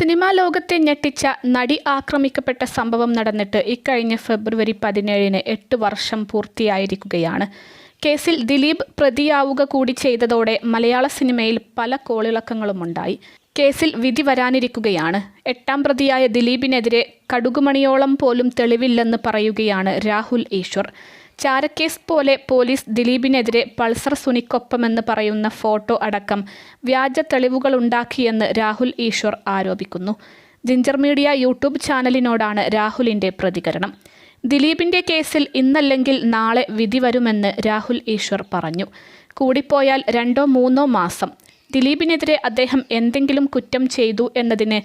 Cinema ലോകത്തെ ഞെട്ടിച്ച നടി ആക്രമിക്കപ്പെട്ട സംഭവം നടന്നിട്ട് ഇക്കഴിഞ്ഞ ഫെബ്രുവരി പതിനേഴിന് എട്ട് വർഷം പൂർത്തിയായിരിക്കുകയാണ്. കേസിൽ ദിലീപ് പ്രതിയാവുക കൂടി ചെയ്തതോടെ മലയാള സിനിമയിൽ പല കോളിളക്കങ്ങളുമുണ്ടായി. കേസിൽ വിധി വരാനിരിക്കുകയാണ്. എട്ടാം പ്രതിയായ ദിലീപിനെതിരെ കടുകുമണിയോളം പോലും തെളിവില്ലെന്ന് പറയുകയാണ് രാഹുൽ ഈശ്വർ. ചാരക്കേസ് പോലെ പോലീസ് ദിലീപിനെതിരെ പൾസർ സുനിക്കൊപ്പമെന്ന് പറയുന്ന ഫോട്ടോ അടക്കം വ്യാജ തെളിവുകളുണ്ടാക്കിയെന്ന് രാഹുൽ ഈശ്വർ ആരോപിക്കുന്നു. ജിഞ്ചർ മീഡിയ യൂട്യൂബ് ചാനലിനോടാണ് രാഹുലിന്റെ പ്രതികരണം. ദിലീപിന്റെ കേസിൽ ഇന്നല്ലെങ്കിൽ നാളെ വിധി വരുമെന്ന് രാഹുൽ ഈശ്വർ പറഞ്ഞു. കൂടിപ്പോയാൽ രണ്ടോ മൂന്നോ മാസം. ദിലീപിനെതിരെ അദ്ദേഹം എന്തെങ്കിലും കുറ്റം ചെയ്തു എന്നതിന്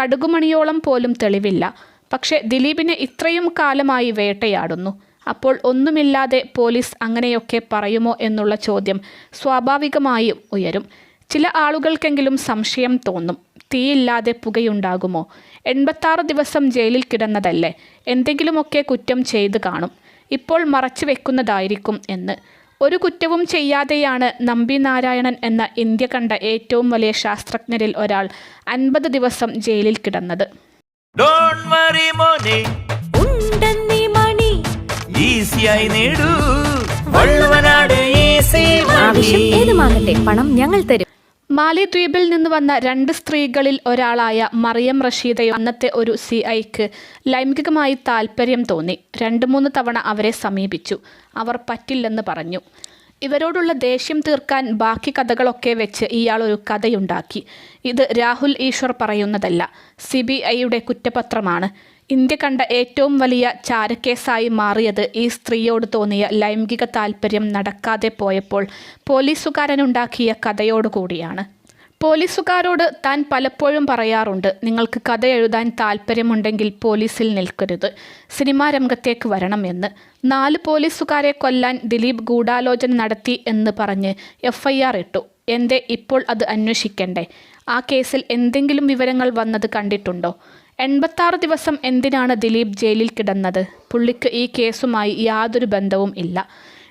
കടുകുമണിയോളം പോലും തെളിവില്ല. പക്ഷേ ദിലീപിനെ ഇത്രയും കാലമായി വേട്ടയാടുന്നു. അപ്പോൾ ഒന്നുമില്ലാതെ പോലീസ് അങ്ങനെയൊക്കെ പറയുമോ എന്നുള്ള ചോദ്യം സ്വാഭാവികമായും ഉയരും. ചില ആളുകൾക്കെങ്കിലും സംശയം തോന്നും. തീയില്ലാതെ പുകയുണ്ടാകുമോ? എൺപത്താറ് ദിവസം ജയിലിൽ കിടന്നതല്ലേ? എന്തെങ്കിലുമൊക്കെ കുറ്റം ചെയ്ത് കാണും. ഇപ്പോൾ മറച്ചു വെക്കുന്നതായിരിക്കും എന്ന്. ഒരു കുറ്റവും ചെയ്യാതെയാണ് നമ്പി നാരായണൻ എന്ന ഇന്ത്യ കണ്ട ഏറ്റവും വലിയ ശാസ്ത്രജ്ഞരിൽ ഒരാൾ അൻപത് ദിവസം ജയിലിൽ കിടന്നത്. ഈസിയായി നേടൂ. വള്ളുവനാട് ഈസി ആവശ്യം ഏതുമാകട്ടെ പണം ഞങ്ങൾ തരും. മാലിദ്വീപിൽ നിന്ന് വന്ന രണ്ട് സ്ത്രീകളിൽ ഒരാളായ മറിയം റഷീദയും അന്നത്തെ ഒരു സി ഐക്ക് ലൈംഗികമായി താല്പര്യം തോന്നി. രണ്ട് മൂന്ന് തവണ അവരെ സമീപിച്ചു. അവർ പറ്റില്ലെന്ന് പറഞ്ഞു. ഇവരോടുള്ള ദേഷ്യം തീർക്കാൻ ബാക്കി കഥകളൊക്കെ വെച്ച് ഇയാൾ ഒരു കഥയുണ്ടാക്കി. ഇത് രാഹുൽ ഈശ്വർ പറയുന്നതല്ല. സി ബി ഐയുടെ കുറ്റപത്രമാണ്. ഇന്ത്യ കണ്ട ഏറ്റവും വലിയ ചാരക്കേസായി മാറിയത് ഈ സ്ത്രീയോട് തോന്നിയ ലൈംഗിക താല്പര്യം നടക്കാതെ പോയപ്പോൾ പോലീസുകാരനുണ്ടാക്കിയ കഥയോടുകൂടിയാണ്. പോലീസുകാരോട് താൻ പലപ്പോഴും പറയാറുണ്ട് നിങ്ങൾക്ക് കഥ എഴുതാൻ താല്പര്യമുണ്ടെങ്കിൽ പോലീസിൽ നിൽക്കരുത്. സിനിമാ രംഗത്തേക്ക് വരണം എന്ന്. നാല് പോലീസുകാരെ കൊല്ലാൻ ദിലീപ് ഗൂഢാലോചന നടത്തി എന്ന് പറഞ്ഞ് എഫ്ഐആർ ഇട്ടു. എന്തേ ഇപ്പോൾ അത് അന്വേഷിക്കണ്ടേ? ആ കേസിൽ എന്തെങ്കിലും വിവരങ്ങൾ വന്നത് കണ്ടിട്ടുണ്ടോ? എൺപത്താറ് ദിവസം എന്തിനാണ് ദിലീപ് ജയിലിൽ കിടന്നത്? പുള്ളിക്ക് ഈ കേസുമായി യാതൊരു ബന്ധവും ഇല്ല.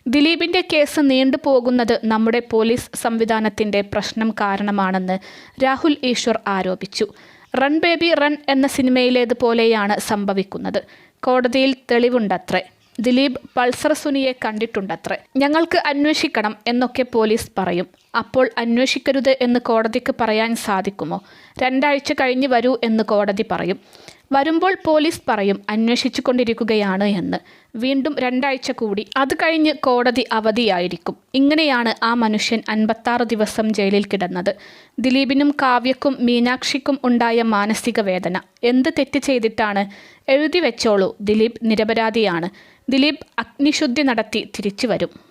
ദിലീപിന്റെ കേസ് നീണ്ടുപോകുന്നത് നമ്മുടെ പോലീസ് സംവിധാനത്തിന്റെ പ്രശ്നം കാരണമാണെന്ന് രാഹുൽ ഈശ്വർ ആരോപിച്ചു. റൺ ബേബി റൺ എന്ന സിനിമയിലേതുപോലെയാണ് സംഭവിക്കുന്നത്. കോടതിയിൽ തെളിവുണ്ടത്രേ. ദിലീപ് പൾസർ സുനിയെ കണ്ടിട്ടുണ്ടത്രേ. ഞങ്ങൾക്ക് അന്വേഷിക്കണം എന്നൊക്കെ പോലീസ് പറയും. അപ്പോൾ അന്വേഷിക്കരുത് എന്ന് കോടതിക്ക് പറയാൻ സാധിക്കുമോ? രണ്ടാഴ്ച കഴിഞ്ഞ് വരൂ എന്ന് കോടതി പറയും. വരുമ്പോൾ പോലീസ് പറയും അന്വേഷിച്ചു കൊണ്ടിരിക്കുകയാണ് എന്ന്. വീണ്ടും രണ്ടാഴ്ച കൂടി. അത് കഴിഞ്ഞ് കോടതി അവധിയായിരിക്കും. ഇങ്ങനെയാണ് ആ മനുഷ്യൻ അൻപത്താറ് ദിവസം ജയിലിൽ കിടന്നത്. ദിലീപിനും കാവ്യക്കും മീനാക്ഷിക്കും ഉണ്ടായ മാനസിക വേദന. എന്ത് തെറ്റ് ചെയ്തിട്ടാണ്? എഴുതി വെച്ചോളൂ. ദിലീപ് നിരപരാധിയാണ്. ദിലീപ് അഗ്നിശുദ്ധി നടത്തി തിരിച്ചു വരും.